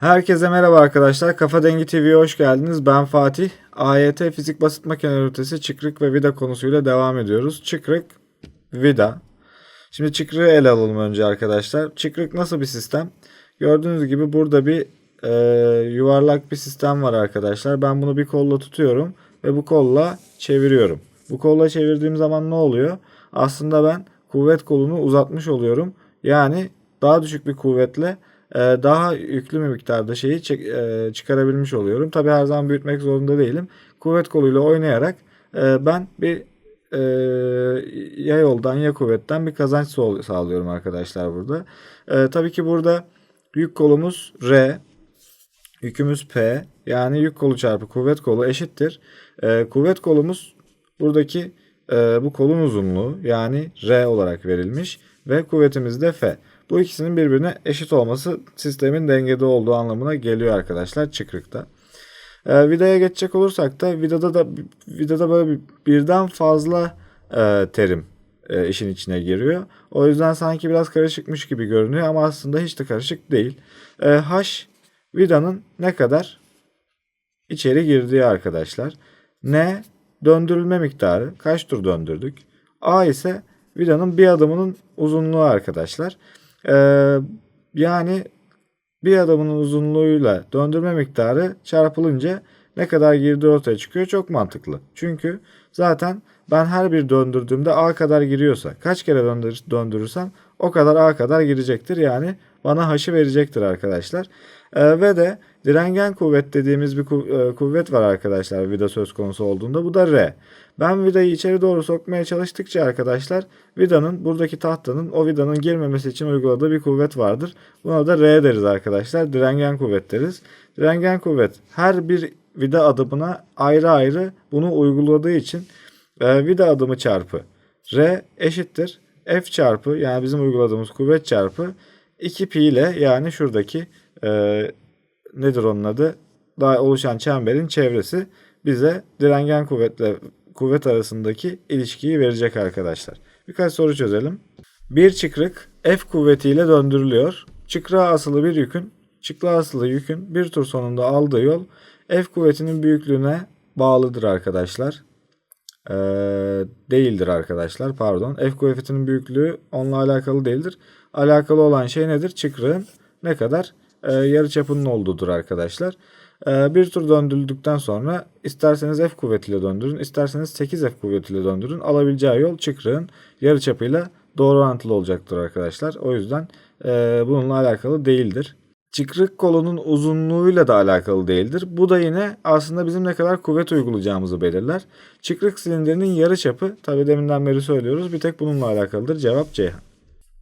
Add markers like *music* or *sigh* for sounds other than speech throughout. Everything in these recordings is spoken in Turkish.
Herkese merhaba arkadaşlar. Kafa Dengi TV'ye hoş geldiniz. Ben Fatih. AYT Fizik Basit Makine Ünitesi çıkrık ve vida konusuyla devam ediyoruz. Çıkrık, vida. Şimdi çıkrığı ele alalım önce arkadaşlar. Çıkrık nasıl bir sistem? Gördüğünüz gibi burada bir e, yuvarlak bir sistem var arkadaşlar. Ben bunu bir kolla tutuyorum ve bu kolla çeviriyorum. Bu kolla çevirdiğim zaman ne oluyor? Aslında ben kuvvet kolunu uzatmış oluyorum. Yani daha düşük bir kuvvetle daha yüklü bir miktarda şeyi e, çıkarabilmiş oluyorum. Tabi her zaman büyütmek zorunda değilim. Kuvvet koluyla oynayarak e, ben bir e, ya yoldan ya kuvvetten bir kazanç sağ- sağlıyorum arkadaşlar burada. Tabii ki burada yük kolumuz R, yükümüz P yani yük kolu çarpı kuvvet kolu eşittir. Kuvvet kolumuz buradaki bu kolun uzunluğu yani R olarak verilmiş ve kuvvetimiz de F. Bu ikisinin birbirine eşit olması sistemin dengede olduğu anlamına geliyor arkadaşlar çıkrıkta. E, vidaya geçecek olursak da vidada da vidada böyle bir, birden fazla e, terim e, işin içine giriyor. O yüzden sanki biraz karışıkmış gibi görünüyor ama aslında hiç de karışık değil. E, H vidanın ne kadar içeri girdiği arkadaşlar. N döndürülme miktarı kaç tur döndürdük. A ise vidanın bir adımının uzunluğu arkadaşlar. Ee, yani bir adımın uzunluğuyla döndürme miktarı çarpılınca ne kadar girdiği ortaya çıkıyor. Çok mantıklı. Çünkü zaten ben her bir döndürdüğümde A kadar giriyorsa kaç kere döndür döndürürsem o kadar A kadar girecektir. Yani bana H'ı verecektir arkadaşlar. Ee, ve de direngen kuvvet dediğimiz bir e, kuvvet var arkadaşlar vida söz konusu olduğunda. Bu da R. Ben vidayı içeri doğru sokmaya çalıştıkça arkadaşlar vidanın buradaki tahtanın o vidanın girmemesi için uyguladığı bir kuvvet vardır. Buna da R deriz arkadaşlar. Direngen kuvvet deriz. Direngen kuvvet her bir vida adımına ayrı ayrı bunu uyguladığı için e, vida adımı çarpı R eşittir. F çarpı yani bizim uyguladığımız kuvvet çarpı 2 pi ile yani şuradaki e, nedir onun adı? Daha oluşan çemberin çevresi bize direngen kuvvetle kuvvet arasındaki ilişkiyi verecek arkadaşlar. Birkaç soru çözelim. Bir çıkrık F kuvvetiyle döndürülüyor. Çıkrığa asılı bir yükün, çıkrığa asılı yükün bir tur sonunda aldığı yol F kuvvetinin büyüklüğüne bağlıdır arkadaşlar. Ee, değildir arkadaşlar pardon. F kuvvetinin büyüklüğü onunla alakalı değildir. Alakalı olan şey nedir? Çıkrığın ne kadar e, yarıçapının olduğudur arkadaşlar. E, bir tur döndürüldükten sonra isterseniz F kuvvetiyle döndürün, isterseniz 8 F kuvvetiyle döndürün. Alabileceği yol çıkrığın yarıçapıyla doğru orantılı olacaktır arkadaşlar. O yüzden e, bununla alakalı değildir. Çıkrık kolunun uzunluğuyla da alakalı değildir. Bu da yine aslında bizim ne kadar kuvvet uygulayacağımızı belirler. Çıkrık silindirinin yarıçapı tabi deminden beri söylüyoruz bir tek bununla alakalıdır. Cevap Ceyhan.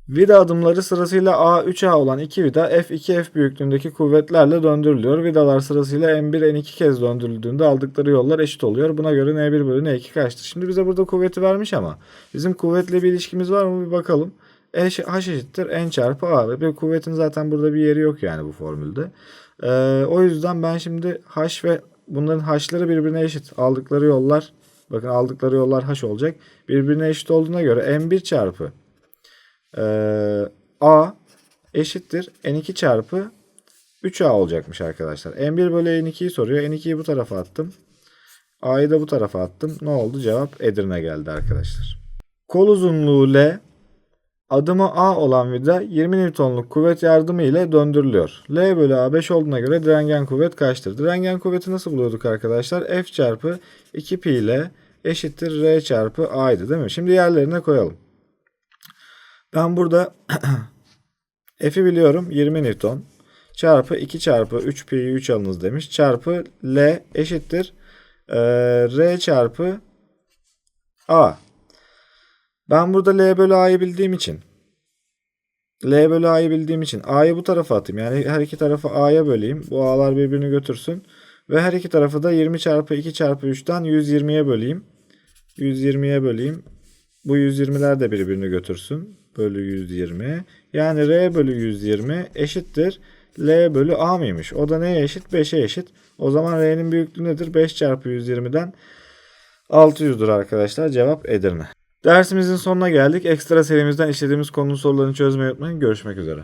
Vida adımları sırasıyla A 3A olan iki vida F2F büyüklüğündeki kuvvetlerle döndürülüyor. Vidalar sırasıyla M1 N2 kez döndürüldüğünde aldıkları yollar eşit oluyor. Buna göre N1 bölü N2 kaçtır? Şimdi bize burada kuvveti vermiş ama bizim kuvvetle bir ilişkimiz var mı bir bakalım. E, H eşittir N çarpı A. Bir kuvvetin zaten burada bir yeri yok yani bu formülde. Ee, o yüzden ben şimdi H ve bunların H'ları birbirine eşit. Aldıkları yollar bakın aldıkları yollar H olacak. Birbirine eşit olduğuna göre M1 çarpı ee, A eşittir N2 çarpı 3A olacakmış arkadaşlar. N1 bölü N2'yi soruyor. N2'yi bu tarafa attım. A'yı da bu tarafa attım. Ne oldu? Cevap Edirne geldi arkadaşlar. Kol uzunluğu L adımı A olan vida 20 Newton'luk kuvvet yardımı ile döndürülüyor. L bölü A 5 olduğuna göre direngen kuvvet kaçtır? Direngen kuvveti nasıl buluyorduk arkadaşlar? F çarpı 2 pi ile eşittir R çarpı A'ydı değil mi? Şimdi yerlerine koyalım. Ben burada *clears throat* F'i biliyorum 20 Newton çarpı 2 çarpı 3 pi'yi 3 alınız demiş. Çarpı L eşittir e, R çarpı A. Ben burada L bölü A'yı bildiğim için L bölü A'yı bildiğim için A'yı bu tarafa atayım. Yani her iki tarafı A'ya böleyim. Bu A'lar birbirini götürsün. Ve her iki tarafı da 20 çarpı 2 çarpı 3'ten 120'ye böleyim. 120'ye böleyim. Bu 120'ler de birbirini götürsün. Bölü 120. Yani R bölü 120 eşittir. L bölü A mıymış? O da neye eşit? 5'e eşit. O zaman R'nin büyüklüğü nedir? 5 çarpı 120'den 600'dür arkadaşlar. Cevap Edirne. Dersimizin sonuna geldik. Ekstra serimizden işlediğimiz konunun sorularını çözmeyi unutmayın. Görüşmek üzere.